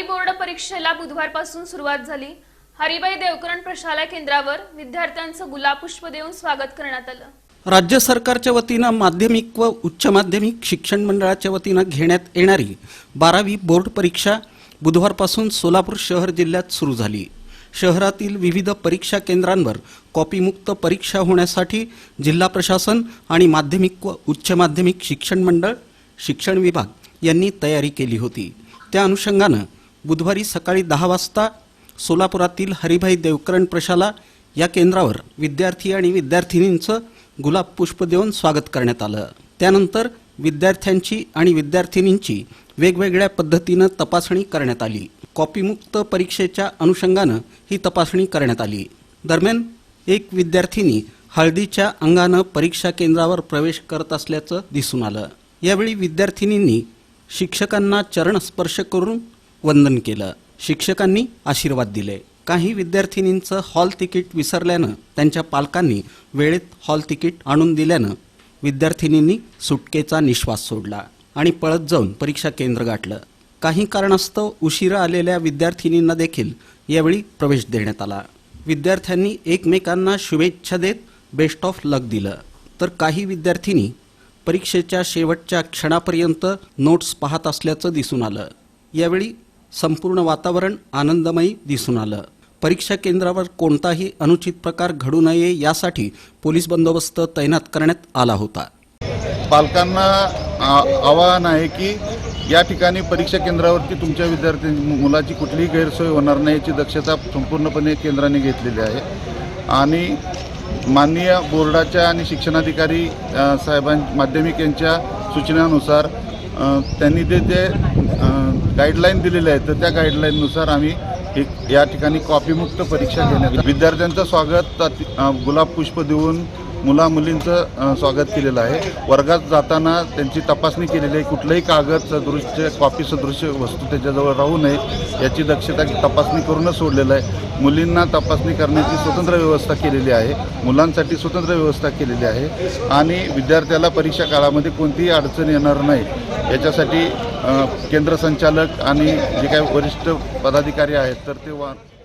परीक्षेला बुधवारपासून सुरुवात झाली. हरिबाई देवकरण प्रशाला केंद्रावर विद्यार्थ्यांचं गुलाबपुष्प देऊन स्वागत करण्यात आलं. राज्य सरकारच्या वतीनं माध्यमिक व उच्च माध्यमिक शिक्षण मंडळाच्या वतीनं घेण्यात येणारी बारावी बोर्ड परीक्षा बुधवारपासून सोलापूर शहर जिल्ह्यात सुरू झाली. शहरातील विविध परीक्षा केंद्रांवर कॉपीमुक्त परीक्षा होण्यासाठी जिल्हा प्रशासन आणि माध्यमिक व उच्च माध्यमिक शिक्षण मंडळ शिक्षण विभाग यांनी तयारी केली होती. त्या अनुषंगानं बुधवारी सकाळी दहा वाजता सोलापुरातील हरिभाई देवकरण प्रशाला या केंद्रावर विद्यार्थी आणि विद्यार्थिनींचं गुलाब पुष्प देऊन स्वागत करण्यात आलं. त्यानंतर विद्यार्थ्यांची आणि विद्यार्थिनींची वेगवेगळ्या पद्धतीनं तपासणी करण्यात आली. कॉपीमुक्त परीक्षेच्या अनुषंगानं ही तपासणी करण्यात आली. दरम्यान एक विद्यार्थिनी हळदीच्या अंगानं परीक्षा केंद्रावर प्रवेश करत असल्याचं दिसून आलं. यावेळी विद्यार्थिनींनी शिक्षकांना चरण स्पर्श करून वंदन केलं. शिक्षकांनी आशीर्वाद दिले. काही विद्यार्थिनींचं हॉल तिकीट विसरल्यानं त्यांच्या पालकांनी वेळेत हॉल तिकीट आणून दिल्यानं विद्यार्थिनींनी सुटकेचा निश्वास सोडला आणि पळत जाऊन परीक्षा केंद्र गाठलं. काही कारणास्तव उशिरा आलेल्या विद्यार्थिनींना देखील यावेळी प्रवेश देण्यात आला. विद्यार्थ्यांनी एकमेकांना शुभेच्छा देत बेस्ट ऑफ लक दिलं. तर काही विद्यार्थिनी परीक्षेच्या शेवटच्या क्षणापर्यंत नोट्स पाहत असल्याचं दिसून आलं. यावेळी संपूर्ण वातावरण आनंदमयी दिसून आलं. परीक्षा केंद्रावर कोणताही अनुचित प्रकार घडू नये यासाठी पोलीस बंदोबस्त तैनात करण्यात आला होता. पालकांना आ- आवाहन आहे की या ठिकाणी परीक्षा केंद्रावरती तुमच्या विद्यार्थी मुलाची कुठलीही गैरसोय होणार नाही याची दक्षता संपूर्णपणे केंद्राने घेतलेली आहे. आणि माननीय बोर्डाच्या आणि शिक्षणाधिकारी साहेबां माध्यमिक यांच्या सूचनानुसार त्यांनी जे जे गाईडलाईन दिलेल्या आहेत तर त्या गाईडलाईननुसार आम्ही एक या ठिकाणी कॉपीमुक्त परीक्षा घेण्यात विद्यार्थ्यांचं स्वागत गुलाब पुष्प देऊन मुला मुलींचं स्वागत केलेलं आहे. वर्गात जाताना त्यांची तपासणी केलेली आहे. कुठलंही कागद सदृश्य कॉपी सदृश्य वस्तू त्याच्याजवळ राहू नये याची दक्षता तपासणी करूनच सोडलेलं आहे. मुलींना तपासणी करण्याची स्वतंत्र व्यवस्था केलेली आहे. मुलांसाठी स्वतंत्र व्यवस्था केलेली आहे. आणि विद्यार्थ्याला परीक्षा काळामध्ये कोणतीही अडचण येणार नाही. याच्यासाठी केंद्र संचालक आणि जे काही वरिष्ठ पदाधिकारी आहेत तर ते वा